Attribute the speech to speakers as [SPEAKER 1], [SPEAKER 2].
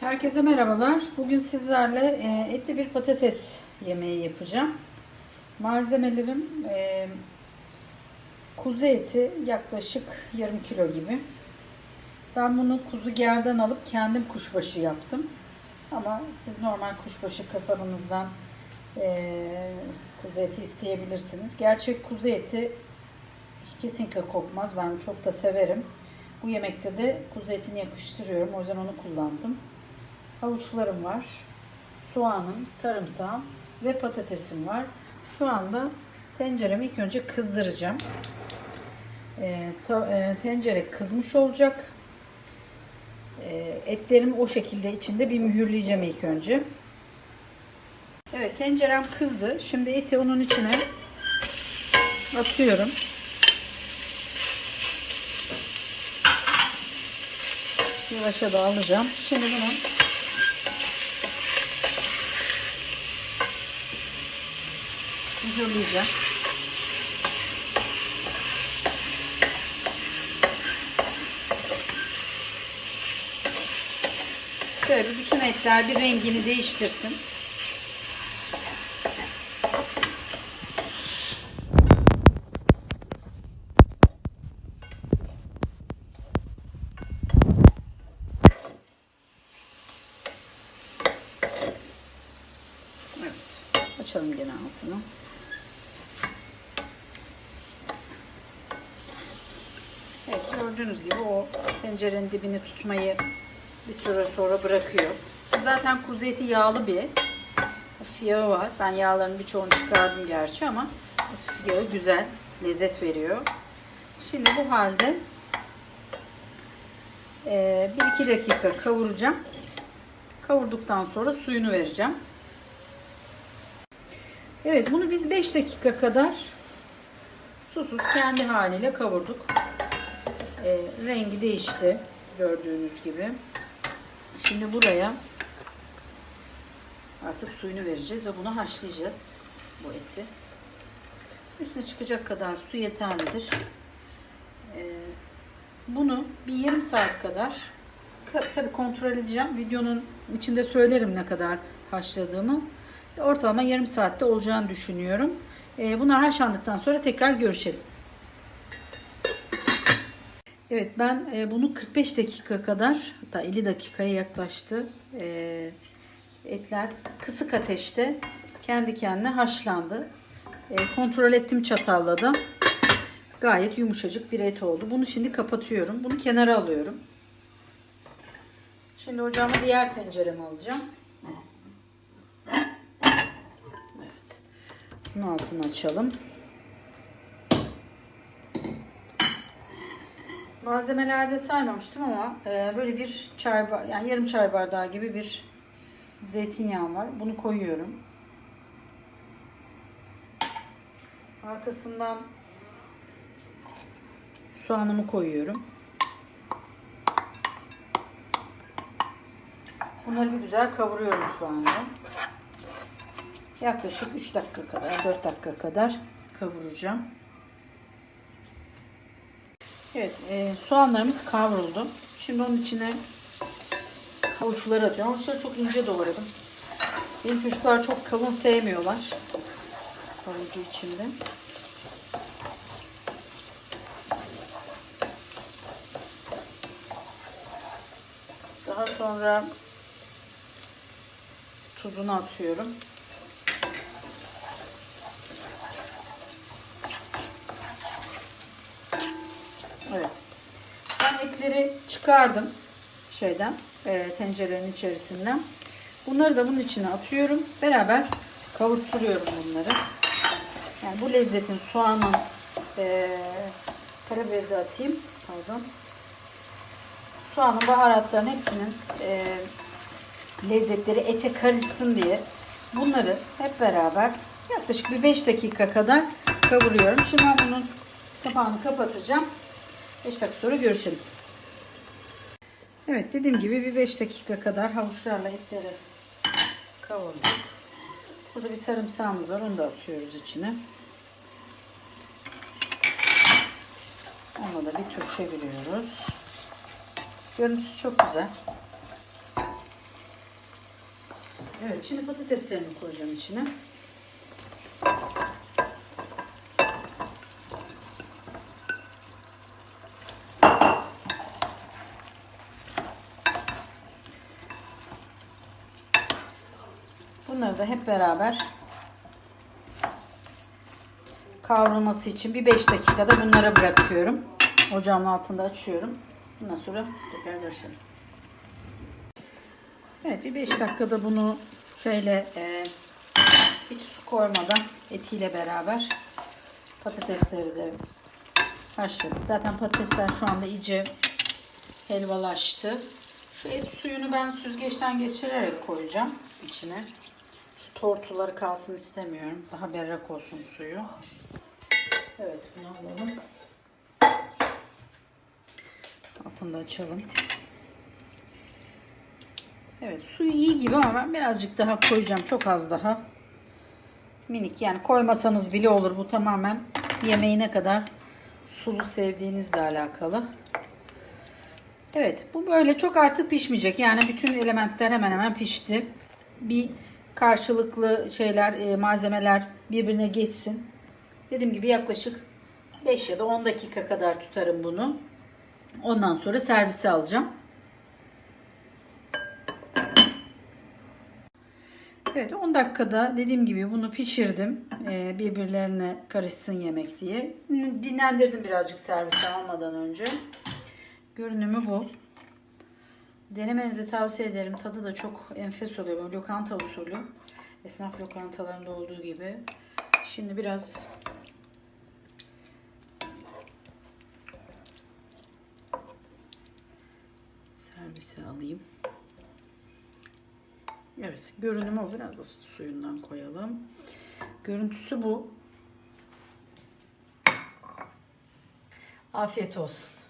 [SPEAKER 1] Herkese merhabalar. Bugün sizlerle e, etli bir patates yemeği yapacağım. Malzemelerim e, kuzu eti yaklaşık yarım kilo gibi. Ben bunu kuzu gerden alıp kendim kuşbaşı yaptım. Ama siz normal kuşbaşı kasabınızdan e, kuzu eti isteyebilirsiniz. Gerçek kuzu eti kesinlikle kokmaz. Ben çok da severim. Bu yemekte de kuzu etini yakıştırıyorum. O yüzden onu kullandım. Havuçlarım var. Soğanım, sarımsağım ve patatesim var. Şu anda tenceremi ilk önce kızdıracağım. E, ta- e, tencere kızmış olacak. E, etlerimi o şekilde içinde bir mühürleyeceğim ilk önce. Evet tencerem kızdı. Şimdi eti onun içine atıyorum. Yavaşa da alacağım. Şimdi bunu mühürleyeceğim. Şöyle bütün etler bir rengini değiştirsin. Açalım gene altını. Evet gördüğünüz gibi o tencerenin dibini tutmayı bir süre sonra bırakıyor. Zaten kuzu eti yağlı bir et. Var. Ben yağların birçoğunu çıkardım gerçi ama yağı güzel. Lezzet veriyor. Şimdi bu halde 1-2 dakika kavuracağım. Kavurduktan sonra suyunu vereceğim. Evet bunu biz 5 dakika kadar susuz kendi haliyle kavurduk. E, rengi değişti gördüğünüz gibi. Şimdi buraya artık suyunu vereceğiz ve bunu haşlayacağız bu eti. Üstüne çıkacak kadar su yeterlidir. E, bunu bir yarım saat kadar tabi kontrol edeceğim. Videonun içinde söylerim ne kadar haşladığımı. Ortalama yarım saatte olacağını düşünüyorum. E, bunlar haşlandıktan sonra tekrar görüşelim. Evet ben e, bunu 45 dakika kadar hatta 50 dakikaya yaklaştı. E, etler kısık ateşte kendi kendine haşlandı. E, kontrol ettim çatalla da. Gayet yumuşacık bir et oldu. Bunu şimdi kapatıyorum. Bunu kenara alıyorum. Şimdi ocağıma diğer tenceremi alacağım. Evet. Bunun altını açalım. Malzemelerde saymamıştım ama e, böyle bir çay yani yarım çay bardağı gibi bir s- zeytinyağı var. Bunu koyuyorum. Arkasından soğanımı koyuyorum. Bunları bir güzel kavuruyorum şu anda. Yaklaşık 3 dakika kadar, 4 dakika kadar kavuracağım. Evet, e, soğanlarımız kavruldu. Şimdi onun içine havuçları atıyorum. Havuçları çok ince doğradım. Benim çocuklar çok kalın sevmiyorlar. Havucu içinde. Daha sonra tuzunu atıyorum. Evet. Ben etleri çıkardım şeyden, e, tencerenin içerisinden. Bunları da bunun içine atıyorum. Beraber kavurturuyorum bunları. Yani bu lezzetin soğanın e, karabiberi de atayım. Pardon. Soğanın baharatların hepsinin e, lezzetleri ete karışsın diye bunları hep beraber yaklaşık bir 5 dakika kadar kavuruyorum. Şimdi ben bunun kapağını kapatacağım. 5 dakika sonra görüşelim. Evet dediğim gibi bir 5 dakika kadar havuçlarla etleri kavurduk. Burada bir sarımsağımız var. Onu da atıyoruz içine. Onu da bir tur çeviriyoruz. Görüntüsü çok güzel. Evet şimdi patateslerimi koyacağım içine. Bunları da hep beraber kavrulması için bir 5 dakikada bunlara bırakıyorum. Ocağımın altında açıyorum. Bundan sonra tekrar görüşelim. Evet bir 5 dakikada bunu şöyle e, hiç su koymadan etiyle beraber patatesleri de haşladık. Zaten patatesler şu anda iyice helvalaştı. Şu et suyunu ben süzgeçten geçirerek koyacağım içine. Şu tortuları kalsın istemiyorum. Daha berrak olsun suyu. Evet bunu alalım. Altını da açalım. Evet suyu iyi gibi ama ben birazcık daha koyacağım. Çok az daha. Minik yani koymasanız bile olur. Bu tamamen yemeği ne kadar sulu sevdiğinizle alakalı. Evet bu böyle çok artık pişmeyecek. Yani bütün elementler hemen hemen pişti. Bir karşılıklı şeyler e, malzemeler birbirine geçsin. Dediğim gibi yaklaşık 5 ya da 10 dakika kadar tutarım bunu. Ondan sonra servise alacağım. Evet 10 dakikada dediğim gibi bunu pişirdim. Ee, birbirlerine karışsın yemek diye. Dinlendirdim birazcık servise almadan önce. Görünümü bu. Denemenizi tavsiye ederim. Tadı da çok enfes oluyor. Böyle lokanta usulü. Esnaf lokantalarında olduğu gibi. Şimdi biraz servise alayım. Evet, görünümü o. Biraz da suyundan koyalım. Görüntüsü bu. Afiyet olsun.